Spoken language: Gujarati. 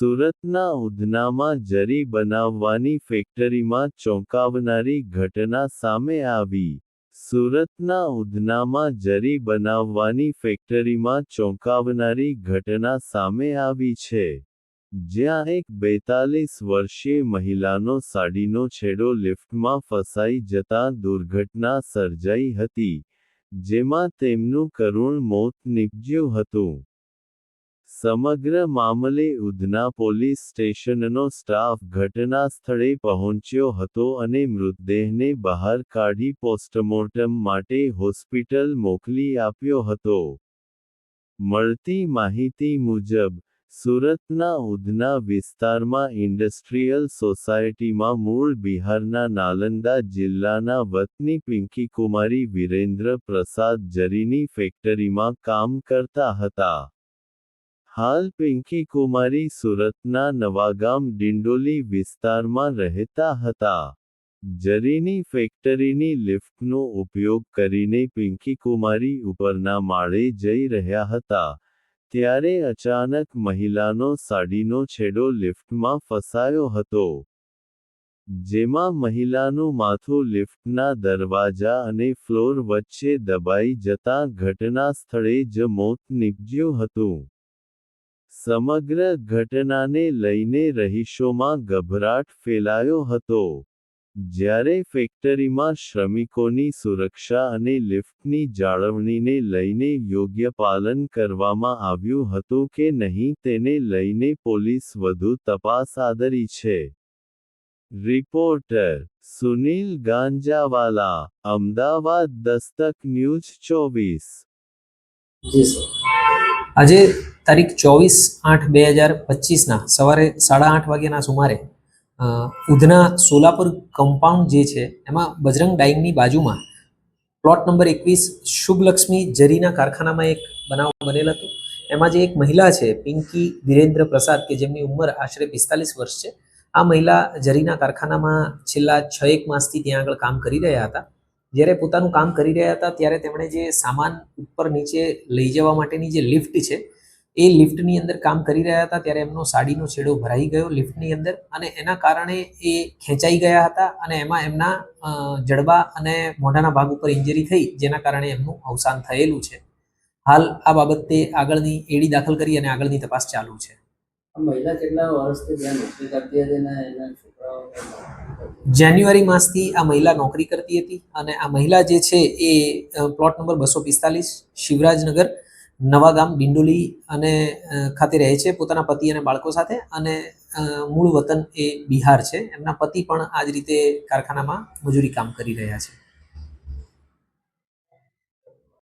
સુરતના ઉધનામાં જરી બનાવવાની ફેક્ટરીમાં ચોંકાવનારી ઘટના સામે આવી. સુરતના ઉધનામાં જરી બનાવવાની ફેક્ટરીમાં ચોંકાવનારી ઘટના સામે આવી છે. જ્યાં એક બેતાલીસ વર્ષીય મહિલાનો સાડીનો છેડો લિફ્ટમાં ફસાઈ જતાં દુર્ઘટના સર્જાઈ હતી, જેમાં તેમનું કરુણ મોત નીપજ્યું હતું. સમગ્ર મામલે ઉધના પોલીસ સ્ટેશનનો સ્ટાફ ઘટના સ્થળે પહોંચ્યો હતો અને મૃતદેહને બહાર કાઢી પોસ્ટમોર્ટમ માટે હોસ્પિટલ મોકલી આપ્યો હતો. મળતી માહિતી મુજબ, સુરતના ઉધના વિસ્તારમાં ઇન્ડસ્ટ્રીયલ સોસાયટીમાં મૂળ બિહારના નાલંદા જિલ્લાના વતની પિંકી કુમારી વિરેન્દ્ર પ્રસાદ જરીની ફેક્ટરીમાં કામ કરતા હતા. હાલ પિંકી કુમારી સુરતના નવાગામ ડિંડોલી વિસ્તારમાં રહેતા હતા. જરીની ફેક્ટરીની લિફ્ટનો ઉપયોગ કરીને પિંકી કુમારી ઉપરના માળે જઈ રહ્યા હતા. ત્યારે અચાનક મહિલાનો સાડીનો છેડો લિફ્ટમાં ફસાયો હતો. જેમાં મહિલાનું માથું લિફ્ટના દરવાજા અને ફ્લોર વચ્ચે દબાઈ જતાં ઘટના સ્થળે જ મોત નીપજ્યું હતું. સમગ્ર ઘટનાને લઈને રહીશોમાં ગભરાટ ફેલાયો હતો. જ્યારે ફેક્ટરીમાં શ્રમિકોની સુરક્ષા અને લિફ્ટની જાળવણીને લઈને યોગ્ય પાલન કરવામાં આવ્યું હતું કે નહીં તેને લઈને પોલીસ વધુ તપાસ આદરી છે. રિપોર્ટર સુનિલ ગાંજાવાલા, અમદાવાદ દસ્તક ન્યૂઝ ચોવીસ. આજે તારીખ ચોવીસ આઠ બે હજાર પચીસના સવારે સાડા આઠ વાગ્યાના સુમારે ઉધના સોલાપુર કમ્પાઉન્ડ જે છે, એમાં બજરંગ ડાઇંગની બાજુમાં પ્લોટ નંબર એકવીસ શુભલક્ષ્મી જરીના કારખાનામાં એક બનાવ બનેલ હતો. એમાં જે એક મહિલા છે, પિંકી વિરેન્દ્ર પ્રસાદ, કે જેમની ઉંમર આશરે પિસ્તાલીસ વર્ષ છે, આ મહિલા જરીના કારખાનામાં છેલ્લા છ એક માસથી ત્યાં આગળ કામ કરી રહ્યા હતા. જ્યારે પોતાનું કામ કરી રહ્યા હતા, ત્યારે તેમણે જે સામાન ઉપર નીચે લઈ જવા માટેની જે લિફ્ટ છે એ લિફ્ટની અંદર કામ કરી રહ્યા હતા ત્યારે એમનો સાડીનો છેડો ભરાઈ ગયો લિફ્ટની અંદર અને એના કારણે એ ખેંચાઈ ગયા હતા અને એમાં એમના જડબા અને મોઢાના ભાગ ઉપર ઇન્જરી થઈ જેના કારણે એમનું અવસાન થયેલું છે. હાલ આ બાબતે આગળની એડી દાખલ કરી અને આગળની તપાસ ચાલુ છે. મહિલા કેટલા વર્ષથી ત્યાં નોકરી કરતી હતી ને એના છોકરાઓ જાન્યુઆરી માસથી આ મહિલા નોકરી કરતી હતી અને આ મહિલા જે છે એ પ્લોટ નંબર બસો પિસ્તાલીસ શિવરાજનગર નવાગામ ડિંડોલી અને ખાતે રહે છે પોતાના પતિ અને બાળકો સાથે અને મૂળ વતન એ બિહાર છે. એમના પતિ પણ આ જ રીતે કારખાનામાં મજૂરી કામ કરી રહ્યા છે.